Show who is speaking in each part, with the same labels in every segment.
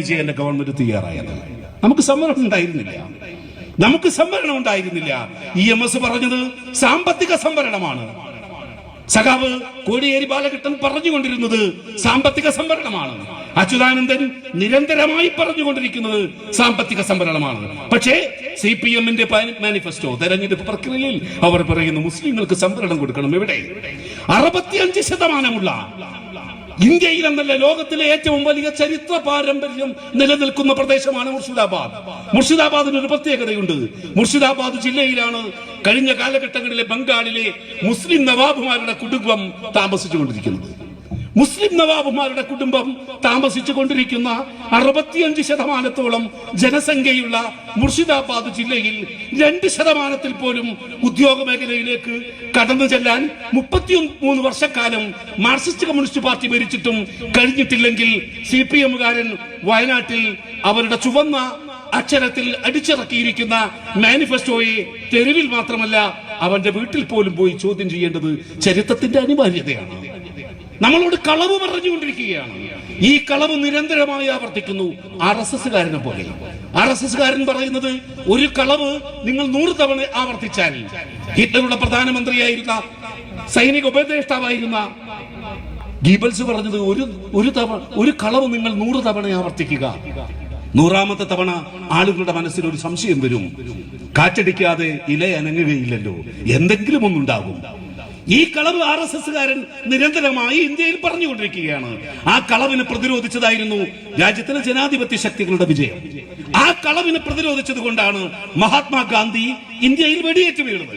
Speaker 1: വിജയന്റെ ഗവൺമെന്റ് തയ്യാറായത്. നമുക്ക് സംവരണം ഉണ്ടായിരുന്നില്ല. നമുക്ക് സംവരണം ഉണ്ടായിരുന്നില്ല. ഇ എം എസ് പറഞ്ഞത് സാമ്പത്തിക സംവരണമാണ്. സഖാവ് കോടിയേരി ബാലകൃഷ്ണൻ പറഞ്ഞുകൊണ്ടിരുന്നത് സാമ്പത്തിക സംവരണമാണ്. അച്യുതാനന്ദൻ നിരന്തരമായി പറഞ്ഞുകൊണ്ടിരിക്കുന്നത് സാമ്പത്തിക സംവരണമാണ്. പക്ഷേ സി പി എമ്മിന്റെ മാനിഫെസ്റ്റോ തെരഞ്ഞെടുപ്പ് പ്രക്രിയയിൽ അവർ പറയുന്നു മുസ്ലിങ്ങൾക്ക് സംവരണം കൊടുക്കണം എവിടെ? അറുപത്തിയഞ്ച് ശതമാനമുള്ള ഇന്ത്യയിൽ എന്നല്ല ലോകത്തിലെ ഏറ്റവും വലിയ ചരിത്ര പാരമ്പര്യം നിലനിൽക്കുന്ന പ്രദേശമാണ് മുർഷിദാബാദ്. മുർഷിദാബാദിന് ഒരു പ്രത്യേകതയുണ്ട്. മുർഷിദാബാദ് ജില്ലയിലാണ് കഴിഞ്ഞ കാലഘട്ടങ്ങളിലെ ബംഗാളിലെ മുസ്ലിം നവാബുമാരുടെ കുടുംബം താമസിച്ചുകൊണ്ടിരിക്കുന്നത്. മുസ്ലിം നവാബുമാരുടെ കുടുംബം താമസിച്ചു കൊണ്ടിരിക്കുന്ന അറുപത്തിയഞ്ച് ശതമാനത്തോളം ജനസംഖ്യയുള്ള മുർഷിദാബാദ് ജില്ലയിൽ രണ്ട് ശതമാനത്തിൽ പോലും ഉദ്യോഗ മേഖലയിലേക്ക് കടന്നു ചെല്ലാൻ മുപ്പത്തി മൂന്ന് വർഷക്കാലം മാർക്സിസ്റ്റ് കമ്മ്യൂണിസ്റ്റ് പാർട്ടി ഭരിച്ചിട്ടും കഴിഞ്ഞിട്ടില്ലെങ്കിൽ സി പി എമ്മുകാരൻ വയനാട്ടിൽ അവരുടെ ചുവന്ന അക്ഷരത്തിൽ അടിച്ചിറക്കിയിരിക്കുന്ന മാനിഫെസ്റ്റോയെ തെരുവിൽ മാത്രമല്ല അവന്റെ വീട്ടിൽ പോലും പോയി ചോദ്യം ചെയ്യേണ്ടത് ചരിത്രത്തിന്റെ അനിവാര്യതയാണ്. നമ്മളോട് കളവ് പറഞ്ഞുകൊണ്ടിരിക്കുകയാണ്. ഈ കളവ് നിരന്തരമായി ആവർത്തിക്കുന്നു ആർ എസ് എസ് കാരനെ പോലെ. ആർ എസ് എസ് കാരൻ പറയുന്നത് ഒരു കളവ് നിങ്ങൾ നൂറ് തവണ ആവർത്തിച്ചാൽ ഹിറ്റ്ലറുടെ പ്രധാനമന്ത്രിയായിരുന്ന സൈനിക ഉപദേഷ്ടാവായിരുന്ന ഗീബൽസ് പറഞ്ഞത് ഒരു ഒരു തവണ ഒരു കളവ് നിങ്ങൾ നൂറ് തവണ ആവർത്തിക്കുക. നൂറാമത്തെ തവണ ആളുകളുടെ മനസ്സിൽ ഒരു സംശയം വരും. കാറ്റടിക്കാതെ ഇല അനങ്ങുകയില്ലല്ലോ. എന്തെങ്കിലും ഒന്നുണ്ടാകും. ഈ കളവ് ആർ എസ് എസ്സുകാരൻ നിരന്തരമായി ഇന്ത്യയിൽ പറഞ്ഞുകൊണ്ടിരിക്കുകയാണ്. ആ കളവിനെ പ്രതിരോധിച്ചതായിരുന്നു രാജ്യത്തിലെ ജനാധിപത്യ ശക്തികളുടെ വിജയം. ആ കളവിനെ പ്രതിരോധിച്ചത് കൊണ്ടാണ് മഹാത്മാഗാന്ധി ഇന്ത്യയിൽ വെടിയേറ്റ് വീണത്.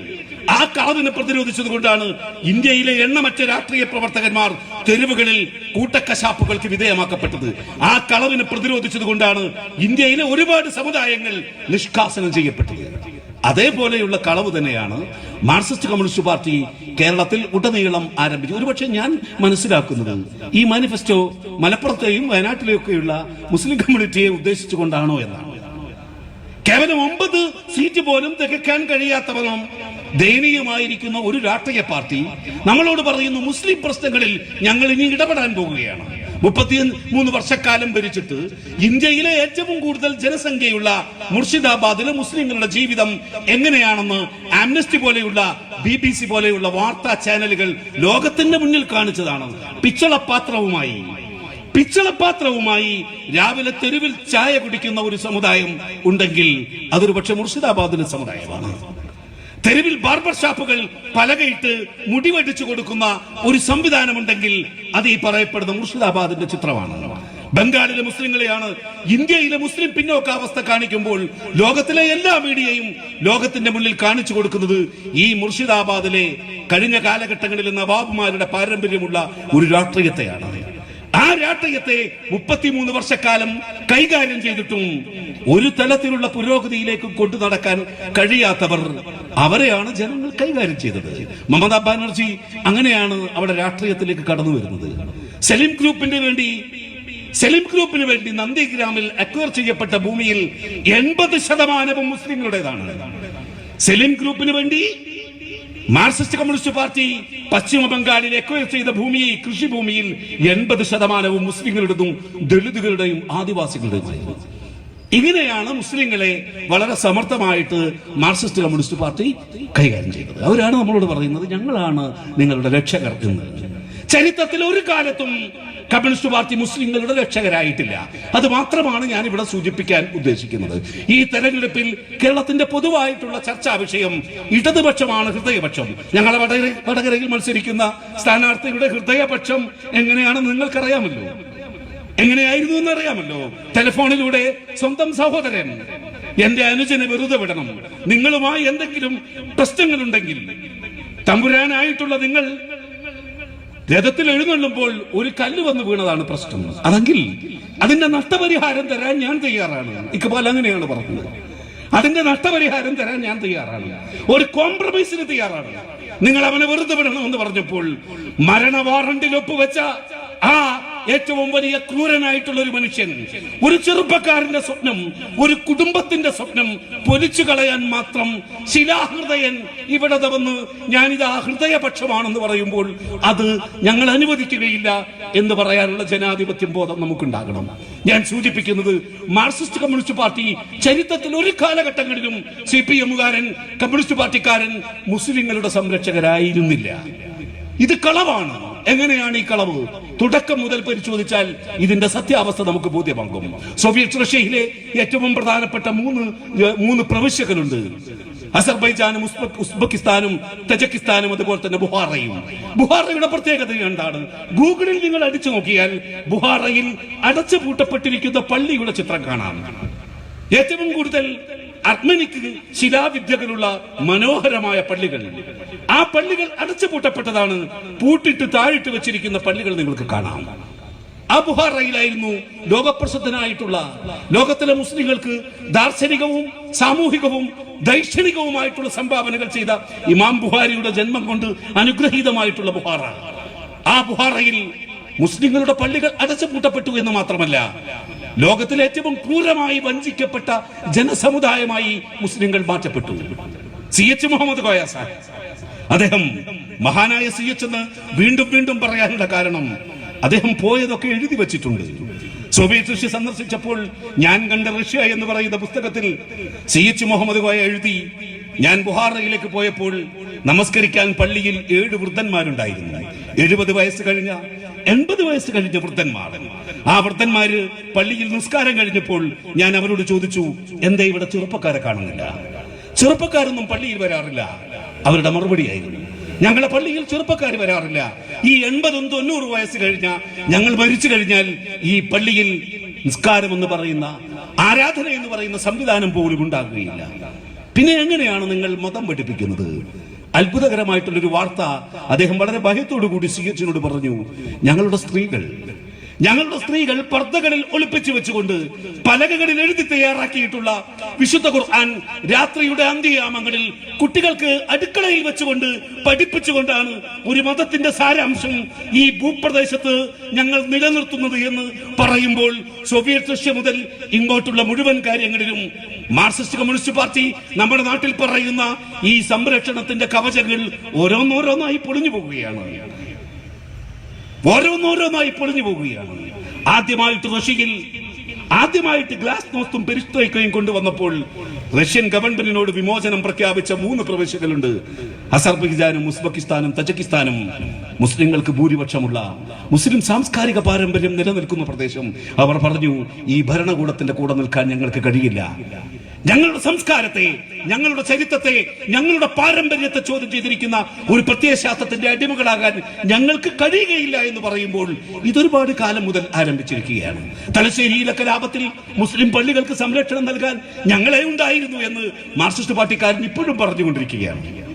Speaker 1: ആ കളവിനെ പ്രതിരോധിച്ചത് കൊണ്ടാണ് ഇന്ത്യയിലെ എണ്ണമറ്റ രാഷ്ട്രീയ പ്രവർത്തകന്മാർ തെരുവുകളിൽ കൂട്ടക്കശാപ്പുകൾക്ക് വിധേയമാക്കപ്പെട്ടത്. ആ കളവിനെ പ്രതിരോധിച്ചത് കൊണ്ടാണ് ഇന്ത്യയിലെ ഒരുപാട് സമുദായങ്ങൾ നിഷ്കാസനം ചെയ്യപ്പെട്ടത്. അതേപോലെയുള്ള കളവ് തന്നെയാണ് മാർക്സിസ്റ്റ് കമ്മ്യൂണിസ്റ്റ് പാർട്ടി കേരളത്തിൽ ഉടനീളം ആരംഭിച്ചു ഒരുപക്ഷെ ഞാൻ മനസ്സിലാക്കുന്നത് ഈ മാനിഫെസ്റ്റോ മലപ്പുറത്തെയും വയനാട്ടിലെയൊക്കെയുള്ള മുസ്ലിം കമ്മ്യൂണിറ്റിയെ ഉദ്ദേശിച്ചുകൊണ്ടാണോ എന്നാണ്. കേവലം ഒമ്പത് സീറ്റ് പോലും തികക്കാൻ കഴിയാത്തവണ്ണം ദയനീയമായിരിക്കുന്ന ഒരു രാഷ്ട്രീയ പാർട്ടി നമ്മളോട് പറയുന്നു മുസ്ലിം പ്രശ്നങ്ങളിൽ ഞങ്ങൾ ഇനി ഇടപെടാൻ പോകുകയാണ് മുപ്പത്തി മൂന്ന് വർഷക്കാലം ഭരിച്ചിട്ട് ഇന്ത്യയിലെ ഏറ്റവും കൂടുതൽ ജനസംഖ്യയുള്ള മുർഷിദാബാദിലെ മുസ്ലിങ്ങളുടെ ജീവിതം എങ്ങനെയാണെന്ന് ആംനസ്റ്റി പോലെയുള്ള ബി ബി സി പോലെയുള്ള വാർത്താ ചാനലുകൾ ലോകത്തിന്റെ മുന്നിൽ കാണിച്ചതാണ്. പിച്ചളപാത്രവുമായി പിച്ചളപാത്രവുമായി രാവിലെ തെരുവിൽ ചായ കുടിക്കുന്ന ഒരു സമുദായം ഉണ്ടെങ്കിൽ അതൊരു പക്ഷെ മുർഷിദാബാദിലെ സമുദായമാണ്. തെരുവിൽ ബാർബർ ഷാപ്പുകൾ പലകയിട്ട് മുടിവെടിച്ചു കൊടുക്കുന്ന ഒരു സംവിധാനമുണ്ടെങ്കിൽ അത് ഈ പറയപ്പെടുന്ന മുർഷിദാബാദിന്റെ ചിത്രമാണ്. ബംഗാളിലെ മുസ്ലിങ്ങളെയാണ് ഇന്ത്യയിലെ മുസ്ലിം പിന്നോക്കാവസ്ഥ കാണിക്കുമ്പോൾ ലോകത്തിലെ എല്ലാ മീഡിയയും ലോകത്തിന്റെ മുന്നിൽ കാണിച്ചു കൊടുക്കുന്നത് ഈ മുർഷിദാബാദിലെ കഴിഞ്ഞ കാലഘട്ടങ്ങളിൽ നവാബുമാരുടെ പാരമ്പര്യമുള്ള ഒരു രാഷ്ട്രീയത്തെയാണ്. ആ രാഷ്ട്രീയത്തെ മുപ്പത്തിമൂന്ന് വർഷക്കാലം കൈകാര്യം ചെയ്തിട്ടും ഒരു തലത്തിലുള്ള പുരോഗതിയിലേക്ക് കൊണ്ടു നടക്കാൻ കഴിയാത്തവർ അവരെയാണ് ജനങ്ങൾ കൈകാര്യം ചെയ്തത്. മമതാ ബാനർജി അങ്ങനെയാണ് അവിടെ രാഷ്ട്രീയത്തിലേക്ക് കടന്നു വരുന്നത്. സലീം ഗ്രൂപ്പിന്റെ വേണ്ടി സലീം ഗ്രൂപ്പിന് വേണ്ടി നന്ദിഗ്രാമിൽ അക്വയർ ചെയ്യപ്പെട്ട ഭൂമിയിൽ എൺപത് ശതമാനവും മുസ്ലിങ്ങളുടേതാണ്. സലീം ഗ്രൂപ്പിന് വേണ്ടി മാർക്സിസ്റ്റ് കമ്മ്യൂണിസ്റ്റ് പാർട്ടി പശ്ചിമ ബംഗാളിൽ എക്വയർ ചെയ്ത ഭൂമിയെ കൃഷിഭൂമിയിൽ എൺപത് ശതമാനവും മുസ്ലിങ്ങളുടേതും ദളിതുകളുടെയും ആദിവാസികളുടെയും ഇങ്ങനെയാണ് മുസ്ലിങ്ങളെ വളരെ സമർത്ഥമായിട്ട് മാർക്സിസ്റ്റ് കമ്മ്യൂണിസ്റ്റ് പാർട്ടി കൈകാര്യം ചെയ്തത്. അവരാണ് നമ്മളോട് പറയുന്നത് ഞങ്ങളാണ് നിങ്ങളുടെ രക്ഷകർ എന്ന്. ചരിത്രത്തിൽ ഒരു കാലത്തും കമ്മ്യൂണിസ്റ്റ് പാർട്ടി മുസ്ലിങ്ങളുടെ രക്ഷകരായിട്ടില്ല. അത് മാത്രമാണ് ഞാൻ ഇവിടെ സൂചിപ്പിക്കാൻ ഉദ്ദേശിക്കുന്നത്. ഈ തെരഞ്ഞെടുപ്പിൽ കേരളത്തിന്റെ പൊതുവായിട്ടുള്ള ചർച്ചാ വിഷയം ഇടതുപക്ഷമാണ് ഹൃദയപക്ഷം. ഞങ്ങളെ വടകര വടകരയിൽ മത്സരിക്കുന്ന സ്ഥാനാർത്ഥിയുടെ ഹൃദയപക്ഷം എങ്ങനെയാണെന്ന് നിങ്ങൾക്കറിയാമല്ലോ? എങ്ങനെയായിരുന്നു എന്ന് അറിയാമല്ലോ ടെലിഫോണിലൂടെ സ്വന്തം സഹോദരൻ എന്റെ അനുജനെ വെറുതെ വിടണം. നിങ്ങളുമായി എന്തെങ്കിലും പ്രശ്നങ്ങളുണ്ടെങ്കിൽ തമ്പുരാനായിട്ടുള്ള നിങ്ങൾ രഥത്തിൽ എഴുന്നള്ളുമ്പോൾ ഒരു കല്ല് വന്ന് വീണതാണ് പ്രശ്നം. അതെങ്കിൽ അതിന്റെ നഷ്ടപരിഹാരം തരാൻ ഞാൻ തയ്യാറാണ്. ഇക്കുപോലെ അങ്ങനെയാണ് പറഞ്ഞത്. അതിന്റെ നഷ്ടപരിഹാരം തരാൻ ഞാൻ തയ്യാറാണ്. ഒരു കോംപ്രമൈസിന് തയ്യാറാണ്. നിങ്ങൾ അവനെ വെറുതെ വിടണമെന്ന് പറഞ്ഞപ്പോൾ മരണ വാറണ്ടിൽ ഒപ്പുവെച്ച ആ ഏറ്റവും വലിയ ക്രൂരനായിട്ടുള്ള ഒരു മനുഷ്യൻ. ഒരു ചെറുപ്പക്കാരന്റെ സ്വപ്നം ഒരു കുടുംബത്തിന്റെ സ്വപ്നം പൊലിച്ചു കളയാൻ മാത്രം ശിലാഹൃദയൻ ഇവിടെ ദ ഞാനിത് ആ ഹൃദയപക്ഷമാണെന്ന് പറയുമ്പോൾ അത് ഞങ്ങൾ അനുവദിക്കുകയില്ല എന്ന് പറയാനുള്ള ജനാധിപത്യം ബോധം നമുക്കുണ്ടാകണം. ഞാൻ സൂചിപ്പിക്കുന്നത് മാർക്സിസ്റ്റ് കമ്മ്യൂണിസ്റ്റ് പാർട്ടി ചരിത്രത്തിൽ ഒരു കാലഘട്ടങ്ങളിലും സി പി എമ്മുകാരൻ കമ്മ്യൂണിസ്റ്റ് പാർട്ടിക്കാരൻ മുസ്ലിങ്ങളുടെ സംരക്ഷകരായിരുന്നില്ല. ഇത് കളവാണ്. എങ്ങനെയാണ് ഈ കളവ് തുടക്കം മുതൽ പരിശോധിച്ചാൽ ഇതിന്റെ സത്യാവസ്ഥ നമുക്ക് ബോധ്യമാകും. സോവിയറ്റ് റഷ്യയിലെ ഏറ്റവും പ്രധാനപ്പെട്ട മൂന്ന് മൂന്ന് പ്രവിശ്യകളുണ്ട് അസർബൈജാനും ഉസ്ബക്കിസ്ഥാനും തജക്കിസ്ഥാനും അതുപോലെ തന്നെ ബുഹാറയും. ബുഹാറയുടെ പ്രത്യേകത എന്താണ്? ഗൂഗിളിൽ നിങ്ങൾ അടിച്ചു നോക്കിയാൽ ബുഹാറയിൽ അടച്ചു പൂട്ടപ്പെട്ടിരിക്കുന്ന പള്ളിയുടെ ചിത്രം കാണാം. ഏറ്റവും കൂടുതൽ അർമനിക്ക് ശിലാവിദ്യകളുള്ള മനോഹരമായ പള്ളികൾ. ആ പള്ളികൾ അടച്ചുപൂട്ടപ്പെട്ടതാണ്. പൂട്ടിട്ട് താഴിട്ട് വെച്ചിരിക്കുന്ന പള്ളികൾ നിങ്ങൾക്ക് കാണാം. ആ ലോകപ്രസിദ്ധനായിട്ടുള്ള ലോകത്തിലെ മുസ്ലിങ്ങൾക്ക് ദാർശനികവും സാമൂഹികവും ദൈക്ഷണികവുമായിട്ടുള്ള സംഭാവനകൾ ചെയ്ത ഇമാം ബുഹാരിയുടെ ജന്മം കൊണ്ട് അനുഗ്രഹീതമായിട്ടുള്ള ബുഹാറ ആ ബുഹാറയിൽ മുസ്ലിങ്ങളുടെ പള്ളികൾ അടച്ചുപൂട്ടപ്പെട്ടു എന്ന് മാത്രമല്ല ലോകത്തിലെ ഏറ്റവും ക്രൂരമായി വഞ്ചിക്കപ്പെട്ട ജനസമുദായമായി മുസ്ലിങ്ങൾ മാറ്റപ്പെട്ടു. സി എച്ച് മുഹമ്മദ് കോയ സാഹിബ് അദ്ദേഹം മഹാനായ സി എച്ച് എന്ന് വീണ്ടും വീണ്ടും പറയാനുള്ള കാരണം അദ്ദേഹം പോയതൊക്കെ എഴുതി വെച്ചിട്ടുണ്ട്. സോവിയറ്റ് റഷ്യ സന്ദർശിച്ചപ്പോൾ ഞാൻ കണ്ട റഷ്യ എന്ന് പറയുന്ന പുസ്തകത്തിൽ സി എച്ച് മുഹമ്മദ് കോയ എഴുതി ഞാൻ ബുഹാറയിലേക്ക് പോയപ്പോൾ നമസ്കരിക്കാൻ പള്ളിയിൽ ഏഴ് വൃദ്ധന്മാരുണ്ടായിരുന്നു. എഴുപത് വയസ്സ് കഴിഞ്ഞ എൺപത് വയസ്സ് കഴിഞ്ഞ വൃദ്ധന്മാർ. ആ വൃദ്ധന്മാര് പള്ളിയിൽ നിസ്കാരം കഴിഞ്ഞപ്പോൾ ഞാൻ അവരോട് ചോദിച്ചു എന്താ ഇവിടെ ചെറുപ്പക്കാരെ കാണുന്നില്ല? ചെറുപ്പക്കാരൊന്നും പള്ളിയിൽ വരാറില്ല. അവരുടെ മറുപടിയായിരുന്നു ഞങ്ങളെ പള്ളിയിൽ ചെറുപ്പക്കാർ വരാറില്ല. ഈ എൺപതും തൊണ്ണൂറ് വയസ്സ് കഴിഞ്ഞ ഞങ്ങൾ മരിച്ചു കഴിഞ്ഞാൽ ഈ പള്ളിയിൽ നിസ്കാരം എന്ന് പറയുന്ന ആരാധന എന്ന് പറയുന്ന സംവിധാനം പോലും ഉണ്ടാകുകയില്ല. പിന്നെ എങ്ങനെയാണ് നിങ്ങൾ മതം പഠിപ്പിക്കുന്നത്? അത്ഭുതകരമായിട്ടുള്ളൊരു വാർത്ത അദ്ദേഹം വളരെ ഭയത്തോടു കൂടി സി എച്ചിനോട് പറഞ്ഞു ഞങ്ങളുടെ സ്ത്രീകൾ ഞങ്ങളുടെ സ്ത്രീകൾ പർദ്ദകളിൽ ഒളിപ്പിച്ചു വെച്ചുകൊണ്ട് പലകകളിൽ എഴുതി തയ്യാറാക്കിയിട്ടുള്ള വിശുദ്ധ ഖുർആൻ രാത്രിയുടെ അന്ത്യയാമങ്ങളിൽ കുട്ടികൾക്ക് അടുക്കളയിൽ വെച്ചുകൊണ്ട് പഠിപ്പിച്ചുകൊണ്ടാണ് ഒരു മതത്തിന്റെ സാരാംശം ഈ ഭൂപ്രദേശത്ത് ഞങ്ങൾ നിലനിർത്തുന്നത് എന്ന് പറയുമ്പോൾ സോവിയറ്റ് റഷ്യ മുതൽ ഇങ്ങോട്ടുള്ള മുഴുവൻ കാര്യങ്ങളിലും മാർക്സിസ്റ്റ് കമ്മ്യൂണിസ്റ്റ് പാർട്ടി നമ്മുടെ നാട്ടിൽ പറയുന്ന ഈ സംരക്ഷണത്തിന്റെ കവചങ്ങൾ ഓരോന്നോരോന്നായി പൊളിഞ്ഞു പോകുകയാണ് ഓരോന്നോരോന്നായി പൊളിഞ്ഞു പോവുകയാണ്. ആദ്യമായിട്ട് റഷ്യയിൽ ആദ്യമായിട്ട് ഗ്ലാസ് നോസ്തും പെരിസ്തോയ്ക്കയും കൊണ്ടുവന്നപ്പോൾ റഷ്യൻ ഗവൺമെന്റിനോട് വിമോചനം പ്രഖ്യാപിച്ച മൂന്ന് പ്രവിശ്യകളുണ്ട്. അസർബൈജാനും ഉസ്ബെക്കിസ്ഥാനും തജക്കിസ്ഥാനും. മുസ്ലിങ്ങൾക്ക് ഭൂരിപക്ഷമുള്ള മുസ്ലിം സാംസ്കാരിക പാരമ്പര്യം നിലനിൽക്കുന്ന പ്രദേശം. അവർ പറഞ്ഞു ഈ ഭരണകൂടത്തിന്റെ കൂടെ നിൽക്കാൻ ഞങ്ങൾക്ക് കഴിയില്ല. ഞങ്ങളുടെ സംസ്കാരത്തെ ഞങ്ങളുടെ ചരിത്രത്തെ ഞങ്ങളുടെ പാരമ്പര്യത്തെ ചോദ്യം ചെയ്തിരിക്കുന്ന ഒരു പ്രത്യയശാസ്ത്രത്തിന്റെ അടിമകളാകാൻ ഞങ്ങൾക്ക് കഴിയുകയില്ല എന്ന് പറയുമ്പോൾ ഇതൊരുപാട് കാലം മുതൽ ആരംഭിച്ചിരിക്കുകയാണ്. തലശ്ശേരിയിലെ കലാപത്തിൽ മുസ്ലിം പള്ളികൾക്ക് സംരക്ഷണം നൽകാൻ ഞങ്ങളെ ഉണ്ടായിരുന്നു എന്ന് മാർക്സിസ്റ്റ് പാർട്ടിക്കാരൻ ഇപ്പോഴും പറഞ്ഞുകൊണ്ടിരിക്കുകയാണ്.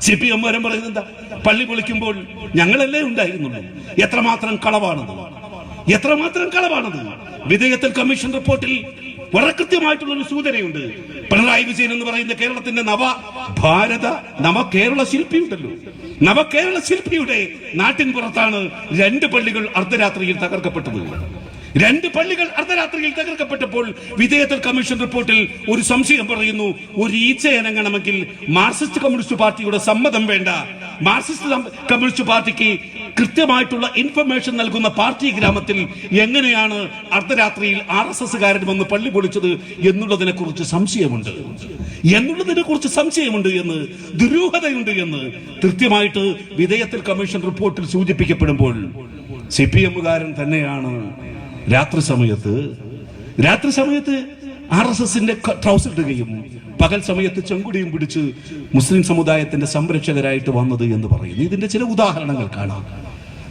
Speaker 1: സി പി എം വരം പറയുന്നത് എന്താ? പള്ളി പൊളിക്കുമ്പോൾ ഞങ്ങളല്ലേ ഉണ്ടായിരുന്നുള്ളൂ. എത്രമാത്രം കളവാണത്? എത്രമാത്രം കളവാണത്? വിധേയത്തിൽ കമ്മീഷൻ റിപ്പോർട്ടിൽ വളരെ കൃത്യമായിട്ടുള്ള ഒരു സൂചനയുണ്ട്. പിണറായി വിജയൻ എന്ന് പറയുന്ന കേരളത്തിന്റെ നവ ഭാരത നവ കേരള ശില്പിയുണ്ടല്ലോ. നവ കേരള ശില്പിയുടെ നാട്ടിൻ പുറത്താണ് രണ്ട് പള്ളികൾ അർദ്ധരാത്രിയിൽ തകർക്കപ്പെട്ടത്. രണ്ട് പള്ളികൾ അർദ്ധരാത്രിയിൽ തകർക്കപ്പെട്ടപ്പോൾ വിധേയത്വ കമ്മീഷൻ റിപ്പോർട്ടിൽ ഒരു സംശയം പറയുന്നു. ഒരു ഈച്ച ഇനങ്ങണമെങ്കിൽ മാർക്സിസ്റ്റ് കമ്മ്യൂണിസ്റ്റ് പാർട്ടിയുടെ സമ്മതം വേണ്ട. മാർക്സിസ്റ്റ് കമ്മ്യൂണിസ്റ്റ് പാർട്ടിക്ക് കൃത്യമായിട്ടുള്ള ഇൻഫർമേഷൻ നൽകുന്ന പാർട്ടി ഗ്രാമത്തിൽ എങ്ങനെയാണ് അർദ്ധരാത്രിയിൽ ആർ എസ് എസ്സുകാരൻ വന്ന് പള്ളി പൊളിച്ചത് എന്നുള്ളതിനെ കുറിച്ച് സംശയമുണ്ട്. എന്നുള്ളതിനെ കുറിച്ച് സംശയമുണ്ട് എന്ന് ദുരൂഹതയുണ്ട് എന്ന് കൃത്യമായിട്ട് വിധേയത്തിൽ കമ്മീഷൻ റിപ്പോർട്ടിൽ സൂചിപ്പിക്കപ്പെടുമ്പോൾ സി പി എമ്മുകാരൻ തന്നെയാണ് രാത്രി സമയത്ത് രാത്രി സമയത്ത് ആർ എസ് എസിന്റെ ട്രൗസർ ഇടുകയും പകൽ സമയത്ത് ചെങ്കുടിയും പിടിച്ച് മുസ്ലിം സമുദായത്തിന്റെ സംരക്ഷകരായിട്ട് വന്നത് എന്ന് പറയുന്നു. ഇതിന്റെ ചില ഉദാഹരണങ്ങൾ കാണാം.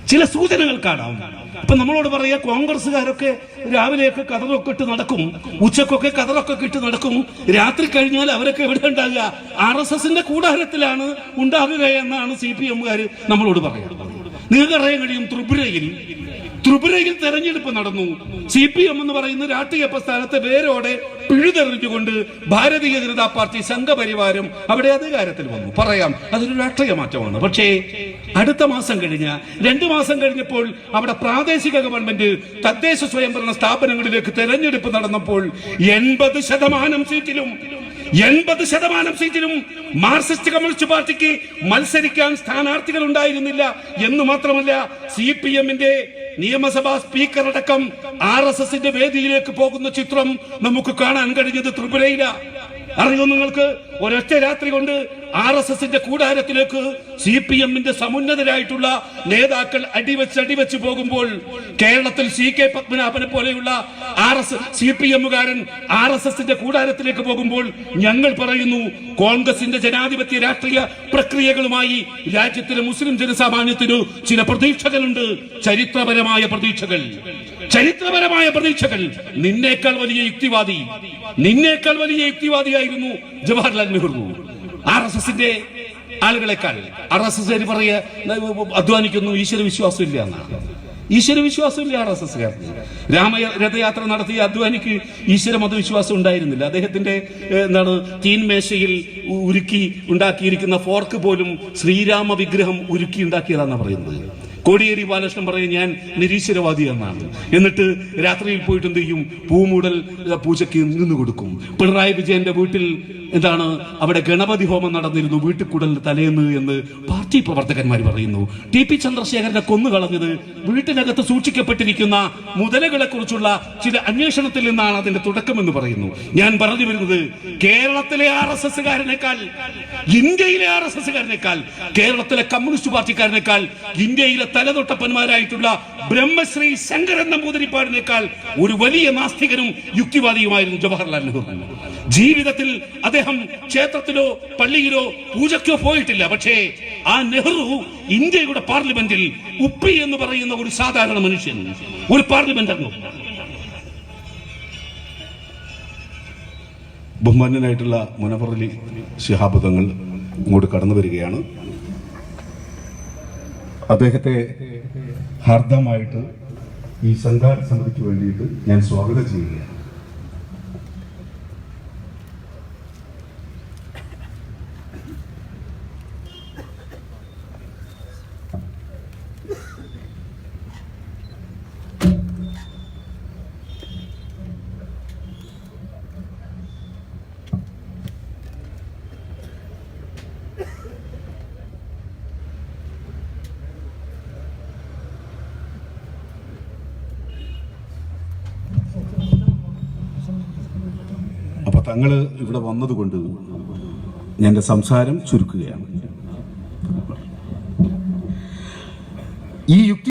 Speaker 1: ചില സൂചനകൾ കാണാം. ഇപ്പൊ നമ്മളോട് പറയാ കോൺഗ്രസ്സുകാരൊക്കെ രാവിലെയൊക്കെ കതറൊക്കെ ഇട്ട് നടക്കും ഉച്ചക്കൊക്കെ കതറൊക്കെ ഇട്ട് നടക്കും രാത്രി കഴിഞ്ഞാൽ അവരൊക്കെ എവിടെ ഉണ്ടാകുക ആർ എസ് എസിന്റെ കൂടാരത്തിലാണ് ഉണ്ടാകുക എന്നാണ് സി പി എമ്മുകാർ നമ്മളോട് പറയുന്നത്. നിങ്ങൾക്ക് അറിയാൻ കഴിയും ത്രിപുരയിൽ ത്രിപുരയിൽ തെരഞ്ഞെടുപ്പ് നടന്നു. സി പി എം എന്ന് പറയുന്ന രാഷ്ട്രീയ പ്രസ്ഥാനത്തെ വേരോടെ പിഴുതെറിഞ്ഞുകൊണ്ട് ഭാരതീയ ജനതാ പാർട്ടി സംഘപരിവാരം അവിടെ അധികാരത്തിൽ വന്നു. പറയാം അതൊരു രാഷ്ട്രീയ മാറ്റമാണ്. പക്ഷേ അടുത്ത മാസം കഴിഞ്ഞ രണ്ടു മാസം കഴിഞ്ഞപ്പോൾ അവിടെ പ്രാദേശിക ഗവൺമെന്റ് തദ്ദേശ സ്വയംഭരണ സ്ഥാപനങ്ങളിലേക്ക് തെരഞ്ഞെടുപ്പ് നടന്നപ്പോൾ എൺപത് ശതമാനം സീറ്റിലും എൺപത് ശതമാനം സീറ്റിലും മാർക്സിസ്റ്റ് കമ്മ്യൂണിസ്റ്റ് പാർട്ടിക്ക് മത്സരിക്കാൻ സ്ഥാനാർത്ഥികൾ ഉണ്ടായിരുന്നില്ല എന്ന് മാത്രമല്ല സി പി എമ്മിന്റെ നിയമസഭാ സ്പീക്കർ അടക്കം ആർ എസ് എസിന്റെ വേദിയിലേക്ക് പോകുന്ന ചിത്രം നമുക്ക് കാണാൻ കഴിഞ്ഞത് ത്രിപുരയില. അറിയോ നിങ്ങൾക്ക്? ഒരൊറ്റ രാത്രി കൊണ്ട് ആർ എസ് എസിന്റെ കൂടാരത്തിലേക്ക് സി പി എമ്മിന്റെ സമുന്നതരായിട്ടുള്ള നേതാക്കൾ അടിവെച്ച് അടിവെച്ച് പോകുമ്പോൾ കേരളത്തിൽ സി കെ പത്മനാഭനെ പോലെയുള്ള ആർ എസ് സി പി എമ്മുകാരൻ ആർ എസ് എസിന്റെ കൂടാരത്തിലേക്ക് പോകുമ്പോൾ ഞങ്ങൾ പറയുന്നു കോൺഗ്രസിന്റെ ജനാധിപത്യ രാഷ്ട്രീയ പ്രക്രിയകളുമായി രാജ്യത്തിലെ മുസ്ലിം ജനസാമാന്യത്തിനു ചില പ്രതീക്ഷകളുണ്ട്. ചരിത്രപരമായ പ്രതീക്ഷകൾ. ചരിത്രപരമായ പ്രതീക്ഷകൾ നിന്നേക്കാൾ വലിയ യുക്തിവാദി നിന്നേക്കാൾ വലിയ യുക്തിവാദിയായിരുന്നു ജവഹർലാൽ നെഹ്റു. ആർ എസ് എസിന്റെ ആളുകളെക്കാൾ ആർ എസ് എസ് പറയ അധ്വാനിക്കുന്നു ഈശ്വര വിശ്വാസം ഇല്ല എന്നാണ്. ഈശ്വര വിശ്വാസം ഇല്ല ആർ എസ് എസ്കാർക്ക് രാമ രഥയാത്ര നടത്തിയ അധ്വാനിക്ക് ഈശ്വര മതവിശ്വാസം ഉണ്ടായിരുന്നില്ല. അദ്ദേഹത്തിന്റെ എന്താണ് തീൻമേശയിൽ ഉരുക്കി ഉണ്ടാക്കിയിരിക്കുന്ന ഫോർക്ക് പോലും ശ്രീരാമ വിഗ്രഹം ഉരുക്കി ഉണ്ടാക്കിയതാണെന്നാണ് പറയുന്നത്. കോടിയേരി ബാലകൃഷ്ണൻ പറയും ഞാൻ നിരീശ്വരവാദി എന്നാണ്. എന്നിട്ട് രാത്രിയിൽ പോയിട്ട് എന്ത് ചെയ്യും? പൂമൂടൽ പൂജയ്ക്ക് നിന്ന് കൊടുക്കും. പിണറായി വിജയന്റെ വീട്ടിൽ എന്താണ്? അവിടെ ഗണപതി ഹോമം നടന്നിരുന്നു വീട്ടിൽ കൂടൽ തലേന്ന് എന്ന് പാർട്ടി പ്രവർത്തകന്മാർ പറയുന്നു. ടി പി ചന്ദ്രശേഖരനെ കൊന്നു കളഞ്ഞത് വീട്ടിനകത്ത് സൂക്ഷിക്കപ്പെട്ടിരിക്കുന്ന മുതലകളെ കുറിച്ചുള്ള ചില അന്വേഷണത്തിൽ നിന്നാണ് അതിന്റെ തുടക്കമെന്ന് പറയുന്നു. ഞാൻ പറഞ്ഞു വരുന്നത് കേരളത്തിലെ ആർ എസ് എസ്സുകാരനേക്കാൾ ഇന്ത്യയിലെ ആർ എസ് എസ്സുകാരനേക്കാൾ കേരളത്തിലെ കമ്മ്യൂണിസ്റ്റ് പാർട്ടിക്കാരനേക്കാൾ ഇന്ത്യയിലെ തലതൊട്ടപ്പന്മാരായിട്ടുള്ള ബ്രഹ്മശ്രീ ശങ്കരൻ നമ്പൂതിരിപ്പാടിനേക്കാൾ ഒരു വലിയ നാസ്തികനും യുക്തിവാദിയുമായിരുന്നു ജവഹർലാൽ നെഹ്റു ജീവിതത്തിൽ അദ്ദേഹം ക്ഷേത്രത്തിലോ പള്ളിയിലോ പൂജയ്ക്കോ പോയിട്ടില്ല. പക്ഷേ ആ നെഹ്റു ഇന്ത്യയുടെ പാർലമെന്റിൽ ഉപ്പി എന്ന് പറയുന്ന ഒരു സാധാരണ മനുഷ്യൻ ഒരു പാർലമെന്റ് അംഗം ബഹുമാന്യനായിട്ടുള്ള മുനവറലി ശിഹാബുദങ്ങൾ ഇങ്ങോട്ട് കടന്നു വരികയാണ്. അദ്ദേഹത്തെ ഹാർദമായിട്ട് ഈ സംഘാട സമിതിക്ക് വേണ്ടിയിട്ട് ഞാൻ സ്വാഗതം ചെയ്യുകയാണ്. തങ്ങൾ ഇവിടെ വന്നതുകൊണ്ട് എന്റെ സംസാരം ചുരുക്കുകയാണ്. ഈ യുക്തി